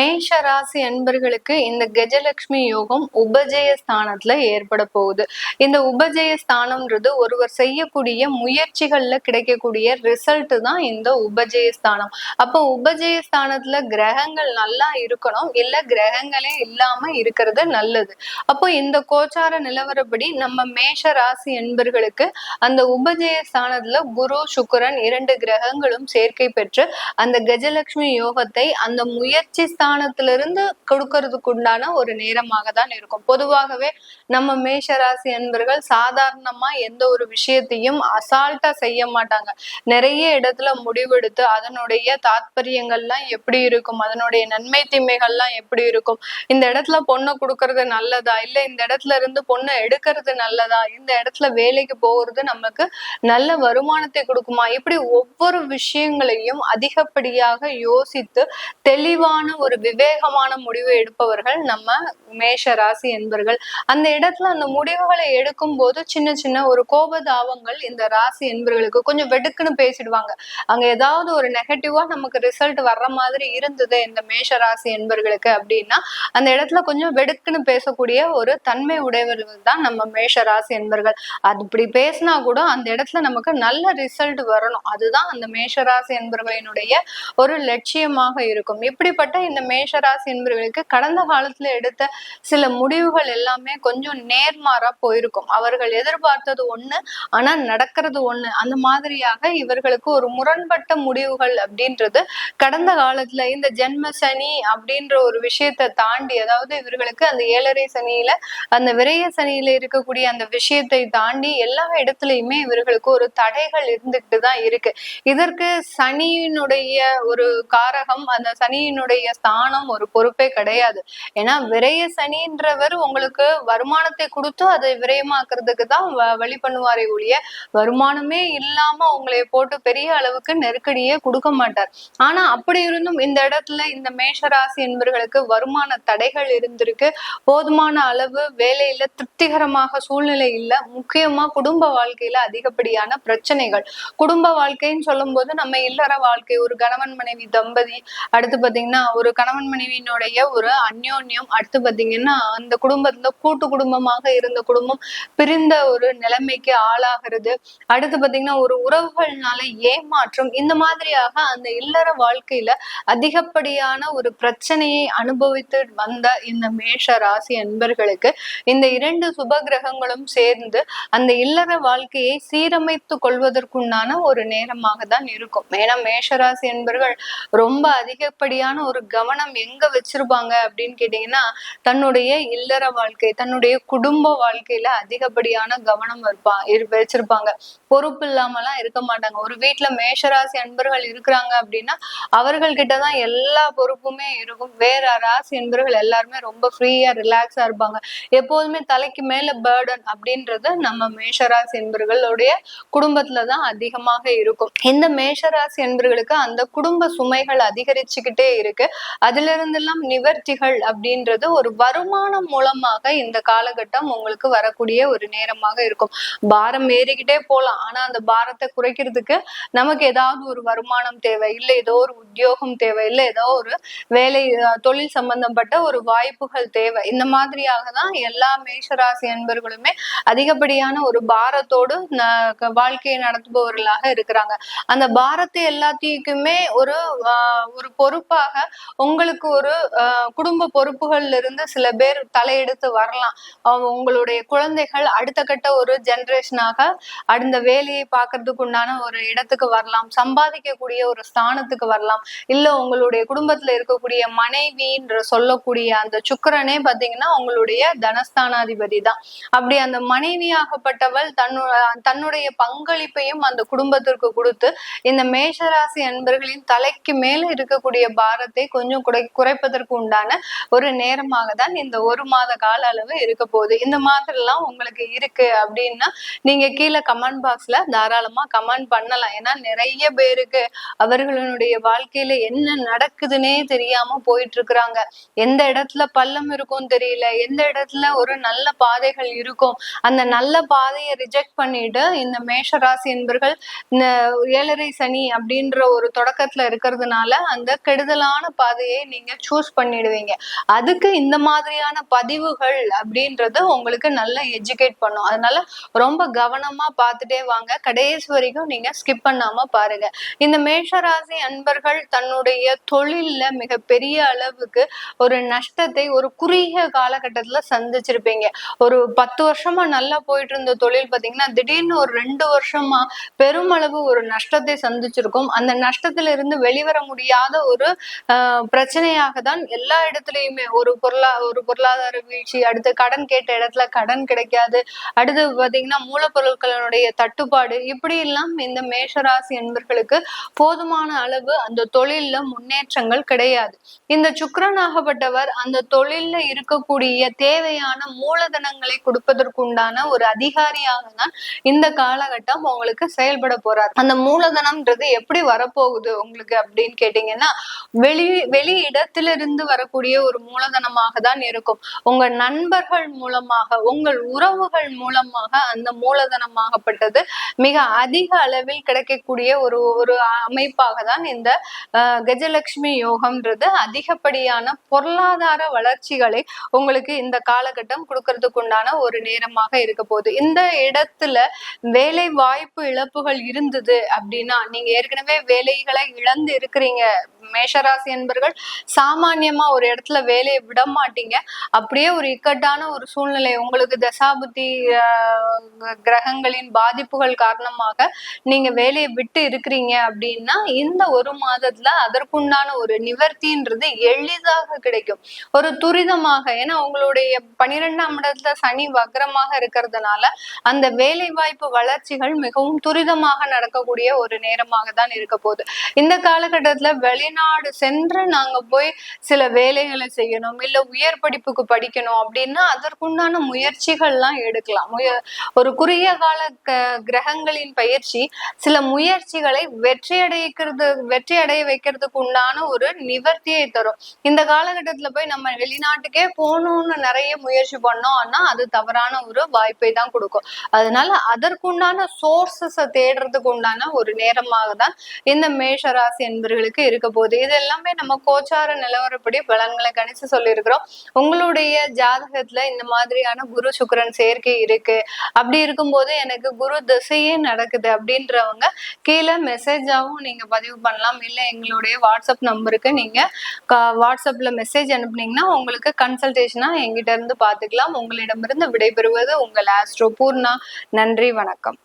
மேஷ ராசி அன்பர்களுக்கு இந்த கஜலட்சுமி யோகம் உபஜய ஸ்தானத்துல ஏற்பட போகுது. இந்த உபஜய ஸ்தானம்ன்றது ஒருவர் செய்யக்கூடிய முயற்சிகள்ல கிடைக்கக்கூடிய ரிசல்ட் தான் இந்த உபஜய ஸ்தானம். அப்போ உபஜய ஸ்தானத்துல கிரகங்கள் நல்லா இருக்கணும் இல்ல கிரகங்களே இல்லாம இருக்கிறது நல்லது. அப்போ இந்த கோச்சார நிலவரப்படி நம்ம மேஷ ராசி அன்பர்களுக்கு அந்த உபஜய ஸ்தானத்துல குரு சுக்கரன் இரண்டு கிரகங்களும் சேர்க்கை பெற்று அந்த கஜலட்சுமி யோகத்தை அந்த முயற்சி ஸ்தானத்திலிருந்து கொடுக்கறதுக்கு உண்டான ஒரு நேரமாக தான் இருக்கும். பொதுவாகவே நம்ம மேஷராசி அன்பர்கள் சாதாரணமா எந்த ஒரு விஷயத்தையும் அசால்ட்டா செய்ய மாட்டாங்க. நிறைய இடத்துல முடிவெடுத்து அதனுடைய தாத்பரியங்கள்லாம் எப்படி இருக்கும்? அதனுடைய நன்மை தீமைகள்லாம் எப்படி இருக்கும்? இந்த இடத்துல பொண்ணை கொடுக்கறது நல்லதா? இல்ல இந்த இடத்துல இருந்து பொண்ணை எடுக்கிறது நல்லதா? இந்த இடத்துல வேலைக்கு போகிறது நமக்கு நல்ல வருமானத்தை கொடுக்குமா? இப்படி ஒவ்வொரு விஷயங்களையும் அதிகப்படியாக யோசித்து தெளிவான ஒரு விவேகமான முடிவு எடுப்பவர்கள் நம்ம மேஷ ராசி என்பர்கள். அந்த இடத்துல அந்த முடிவுகளை எடுக்கும் போது சின்ன சின்ன ஒரு கோபதாவங்கள் இந்த ராசி என்பர்களுக்கு கொஞ்சம் வெடுக்குன்னு பேசிடுவாங்க. அங்க ஏதாவது ஒரு நெகட்டிவா நமக்கு ரிசல்ட் வர்ற மாதிரி இருந்தது இந்த மேஷ ராசி என்பர்களுக்கு அப்படின்னா அந்த இடத்துல கொஞ்சம் வெடுக்குன்னு பேசக்கூடிய ஒரு தன்மை உடையவர்கள் தான் நம்ம மேஷ ராசி என்பர்கள். அது இப்படி பேசினா கூட அந்த இடத்துல நமக்கு நல்ல ரிசல்ட் வரணும். அதுதான் அந்த மேஷராசி என்பர்களினுடைய ஒரு லட்சியமாக இருக்கும். இப்படிப்பட்ட இந்த மேஷராசி என்பவர்களுக்கு கடந்த காலத்துல எடுத்த சில முடிவுகள் எல்லாமே கொஞ்சம் நேர்மாறா போயிருக்கும். அவர்கள் எதிர்பார்த்தது ஒண்ணு ஆனா நடக்கிறது ஒண்ணு. அந்த மாதிரியாக இவர்களுக்கு ஒரு முரண்பட்ட முடிவுகள் அப்படின்றது கடந்த காலத்துல இந்த ஜென்ம சனி அப்படின்ற ஒரு விஷயத்தை தாண்டி அதாவது இவர்களுக்கு அந்த ஏழரை சனியில அந்த விரைய சனியில இருக்கக்கூடிய அந்த விஷயத்தை தாண்டி எல்லா இடத்துலயுமே இவர்களுக்கு ஒரு தடைகள் இருந்துகிட்டு தான் இருக்கு. இதற்கு சனியினுடைய ஒரு காரகம் அந்த சனியினுடைய தானம் ஒரு பொறுப்பே கிடையாது. ஏன்னா விரைய சனின்றவர் உங்களுக்கு வருமானத்தை கொடுத்து அதை விரயமாக்குறதுக்கு தான் வழி பண்ணுவாரே ஒழிய வருமானமே இல்லாம உங்களை போட்டு பெரிய அளவுக்கு நெருக்கடியே கொடுக்க மாட்டார். ஆனா அப்படி இருந்தும் இந்த இடத்துல இந்த மேஷராசி என்பவர்களுக்கு வருமான தடைகள் இருந்திருக்கு. போதுமான அளவு வேலையில திருப்திகரமாக சூழ்நிலை இல்ல. முக்கியமா குடும்ப வாழ்க்கையில அதிகப்படியான பிரச்சனைகள். குடும்ப வாழ்க்கைன்னு சொல்லும் போது நம்ம இல்லற வாழ்க்கை ஒரு கணவன் மனைவி தம்பதி அடுத்து பாத்தீங்கன்னா ஒரு கணவன் மனைவியினுடைய ஒரு அந்யோன்யம். அடுத்து பாத்தீங்கன்னா அந்த குடும்பத்துல கூட்டு குடும்பமாக இருந்த குடும்பம் பிரிந்த ஒரு நிலைமைக்கு ஆளாகிறது. அடுத்து பாத்தீங்கன்னா ஒரு உறவுகள்னால ஏமாற்றம். இந்த மாதிரியாக அந்த இல்லற வாழ்க்கையில அதிகப்படியான ஒரு பிரச்சனையை அனுபவித்து வந்த இந்த மேஷ ராசி அன்பர்களுக்கு இந்த இரண்டு சுப கிரகங்களும் சேர்ந்து அந்த இல்லற வாழ்க்கையை சீரமைத்து கொள்வதற்குண்டான ஒரு நேரமாக தான் இருக்கும். ஏன்னா மேஷராசி என்பர்கள் ரொம்ப அதிகப்படியான ஒரு கவனம் கவனம் எங்க வச்சிருப்பாங்க அப்படின்னு கேட்டீங்கன்னா தன்னுடைய இல்லற வாழ்க்கை தன்னுடைய குடும்ப வாழ்க்கையில அதிகப்படியான கவனம் இருப்பா வச்சிருப்பாங்க. பொறுப்பு இல்லாமலாம் இருக்க மாட்டாங்க. ஒரு வீட்டுல மேஷராசி அன்பர்கள் இருக்கிறாங்க அப்படின்னா அவர்கள் கிட்டதான் எல்லா பொறுப்புமே இருக்கும். வேற ராசி அன்பர்கள் எல்லாருமே ரொம்ப ஃப்ரீயா ரிலாக்ஸா இருப்பாங்க. எப்போதுமே தலைக்கு மேல பேர்டன் அப்படின்றது நம்ம மேஷராசி என்பர்களுடைய குடும்பத்துலதான் அதிகமாக இருக்கும். இந்த மேஷராசி என்பர்களுக்கு அந்த குடும்ப சுமைகள் அதிகரிச்சுக்கிட்டே இருக்கு. அதுல இருந்தெல்லாம் நிவர்த்திகள் அப்படின்றது ஒரு வருமானம் மூலமாக இந்த காலகட்டம் உங்களுக்கு வரக்கூடிய ஒரு நேரமாக இருக்கும். பாரம் ஏறிக்கிட்டே போலாம். ஆனா அந்த பாரத்தை குறைக்கிறதுக்கு நமக்கு ஏதாவது ஒரு வருமானம் தேவை இல்லை ஏதோ ஒரு உத்தியோகம் தேவை இல்லை ஏதோ ஒரு வேலை தொழில் சம்பந்தப்பட்ட ஒரு வாய்ப்புகள் தேவை. இந்த மாதிரியாக தான் எல்லா மேஷராசி அன்பர்களுமே அதிகப்படியான ஒரு பாரத்தோடு வாழ்க்கையை நடத்துபவர்களாக இருக்கிறாங்க. அந்த பாரத்தை எல்லாத்தையுமே ஒரு ஒரு பொறுப்பாக உங்களுக்கு ஒரு குடும்ப பொறுப்புகள்ல இருந்து சில பேர் தலையெடுத்து வரலாம். உங்களுடைய குழந்தைகள் அடுத்த கட்ட ஒரு ஜென்ரேஷனாக அந்த வேலையை பார்க்கறதுக்கு உண்டான ஒரு இடத்துக்கு வரலாம். சம்பாதிக்கக்கூடிய ஒரு ஸ்தானத்துக்கு வரலாம். இல்ல உங்களுடைய குடும்பத்துல இருக்கக்கூடிய மனைவின்ற சொல்லக்கூடிய அந்த சுக்கரனே பாத்தீங்கன்னா உங்களுடைய தனஸ்தானாதிபதி தான் அப்படி அந்த மனைவியாகப்பட்டவள் தன்னு தன்னுடைய பங்களிப்பையும் அந்த குடும்பத்திற்கு கொடுத்து இந்த மேஷராசி அன்பர்களின் தலைக்கு மேல இருக்கக்கூடிய பாரத்தை கொஞ்சம் குறை குறைப்பதற்கு உண்டான ஒரு நேரமாக தான் இந்த ஒரு மாத கால அளவு இருக்க போகுது. இந்த மாதிரிலாம் உங்களுக்கு இருக்கு அப்படின்னா நீங்க கீழே கமெண்ட் பாக்ஸ்ல தாராளமா கமெண்ட் பண்ணலாம். ஏன்னா நிறைய பேருக்கு அவர்களுடைய வாழ்க்கையில என்ன நடக்குதுன்னே தெரியாம போயிட்டு இருக்கிறாங்க எந்த இடத்துல பள்ளம் இருக்கும் தெரியல. எந்த இடத்துல ஒரு நல்ல பாதைகள் இருக்கும். அந்த நல்ல பாதையை ரிஜெக்ட் பண்ணிட்டு இந்த மேஷராசி என்பர்கள் இந்த ஏழரை சனி அப்படின்ற ஒரு தொடக்கத்துல இருக்கிறதுனால அந்த கெடுதலான பாதையை வேலையை நீங்க சூஸ் பண்ணிடுவீங்க. அதுக்கு இந்த மாதிரியான பதிவுகள் அப்படின்றது உங்களுக்கு நல்லா எஜுகேட் பண்ணும். அதனால ரொம்ப கவனமா பார்த்துட்டே வாங்க. கடைசி வரைக்கும் நீங்க ஸ்கிப் பண்ணாம பாருங்க. இந்த மேஷராசி அன்பர்கள் தன்னுடைய தொழில்ல மிக பெரிய அளவுக்கு ஒரு நஷ்டத்தை ஒரு குறுகிய காலகட்டத்துல சந்திச்சிருப்பீங்க. ஒரு பத்து வருஷமா நல்லா போயிட்டு இருந்த தொழில் பாத்தீங்கன்னா திடீர்னு ஒரு ரெண்டு வருஷமா பெருமளவு ஒரு நஷ்டத்தை சந்திச்சிருக்கும். அந்த நஷ்டத்துல இருந்து வெளிவர முடியாத ஒரு ஆஹ் பிரச்சனையாக தான் எல்லா இடத்துலயுமே ஒரு பொருளா ஒரு பொருளாதார வீழ்ச்சி அடுத்து கடன் கேட்ட இடத்துல கடன் கிடைக்காது அடுத்து பாத்தீங்கன்னா மூலப்பொருட்களினுடைய தட்டுப்பாடு இப்படி எல்லாம் இந்த மேஷராசி என்பர்களுக்கு போதுமான அளவு அந்த தொழில்ல முன்னேற்றங்கள் கிடையாது. இந்த சுக்கரனாகப்பட்டவர் அந்த தொழில்ல இருக்கக்கூடிய தேவையான மூலதனங்களை கொடுப்பதற்குண்டான ஒரு அதிகாரியாக தான் இந்த காலகட்டம் உங்களுக்கு செயல்பட போறார். அந்த மூலதனம்ன்றது எப்படி வரப்போகுது உங்களுக்கு அப்படின்னு கேட்டீங்கன்னா வெளி வெளி இடத்திலிருந்து வரக்கூடிய ஒரு மூலதனமாக தான் இருக்கும். உங்க நண்பர்கள் மூலமாக உங்கள் உறவுகள் மூலமாக அந்த மூலதனமாகப்பட்டது மிக அதிக அளவில் கிடைக்கக்கூடிய ஒரு ஒரு அமைப்பாக தான் இந்த கஜலட்சுமி யோகம்ன்றது அதிகப்படியான பொருளாதார வளர்ச்சிகளை உங்களுக்கு இந்த காலகட்டம் கொடுக்கறதுக்கு உண்டான ஒரு நேரமாக இருக்க போகுது. இந்த இடத்துல வேலை வாய்ப்பு இழப்புகள் இருந்தது அப்படின்னா நீங்க ஏற்கனவே வேலைகளை இழந்து இருக்கிறீங்க மேஷராசி என்பர்கள் சாமானியமா ஒரு இடத்துல வேலையை விட மாட்டீங்க. அப்படியே ஒரு இக்கட்டான ஒரு சூழ்நிலை உங்களுக்கு தசாபுத்தி கிரகங்களின் பாதிப்புகள் காரணமாக நீங்க வேலையை விட்டு இருக்கிறீங்க அப்படின்னா இந்த ஒரு மாதத்துல அதற்குண்டான ஒரு நிவர்த்தின்றது எளிதாக கிடைக்கும். ஒரு துரிதமாக ஏன்னா உங்களுடைய பனிரெண்டாம் இடத்துல சனி வக்ரமாக இருக்கிறதுனால அந்த வேலை வாய்ப்பு வளர்ச்சிகள் மிகவும் துரிதமாக நடக்கக்கூடிய ஒரு நேரமாக தான் இருக்க போகுது. இந்த காலகட்டத்துல வெளிநாடு சென்று நாங்க போய் சில வேலைகளை செய்யணும் இல்ல உயர் படிப்புக்கு படிக்கணும் அப்படின்னா அதற்குண்டான முயற்சிகள்லாம் எடுக்கலாம். முய ஒரு குறுகிய கால கிரகங்களின் பயிற்சி சில முயற்சிகளை வெற்றி அடைக்கிறது வெற்றி அடைய வைக்கிறதுக்கு உண்டான ஒரு நிவர்த்தியை தரும். இந்த காலகட்டத்துல போய் நம்ம வெளிநாட்டுக்கே போகணும்னு நிறைய முயற்சி பண்ணோம்னா அது தவறான ஒரு வாய்ப்பை தான் கொடுக்கும். அதனால அதற்குண்டான சோர்சஸை தேடுறதுக்கு உண்டான ஒரு நேரமாக தான் இந்த மேஷராசி என்பர்களுக்கு இருக்க போகுது இது எல்லாமே நம்ம கோச்சார நிலவரப்படி பலன்களை கணிச்சு சொல்லியிருக்கிறோம். உங்களுடைய ஜாதகத்துல இந்த மாதிரியான குரு சுக்கரன் சேர்க்கை இருக்கு. அப்படி இருக்கும்போது எனக்கு குரு திசையே நடக்குது அப்படின்றவங்க கீழே மெசேஜாவும் நீங்க பதிவு பண்ணலாம். இல்லை எங்களுடைய வாட்ஸ்அப் நம்பருக்கு நீங்க வாட்ஸ்அப்ல மெசேஜ் அனுப்புனீங்கன்னா உங்களுக்கு கன்சல்டேஷனா எங்கிட்ட இருந்து பாத்துக்கலாம். உங்களிடமிருந்து விடைபெறுவது உங்கள் ஆஸ்ட்ரோ பூர்ணா நன்றி வணக்கம்.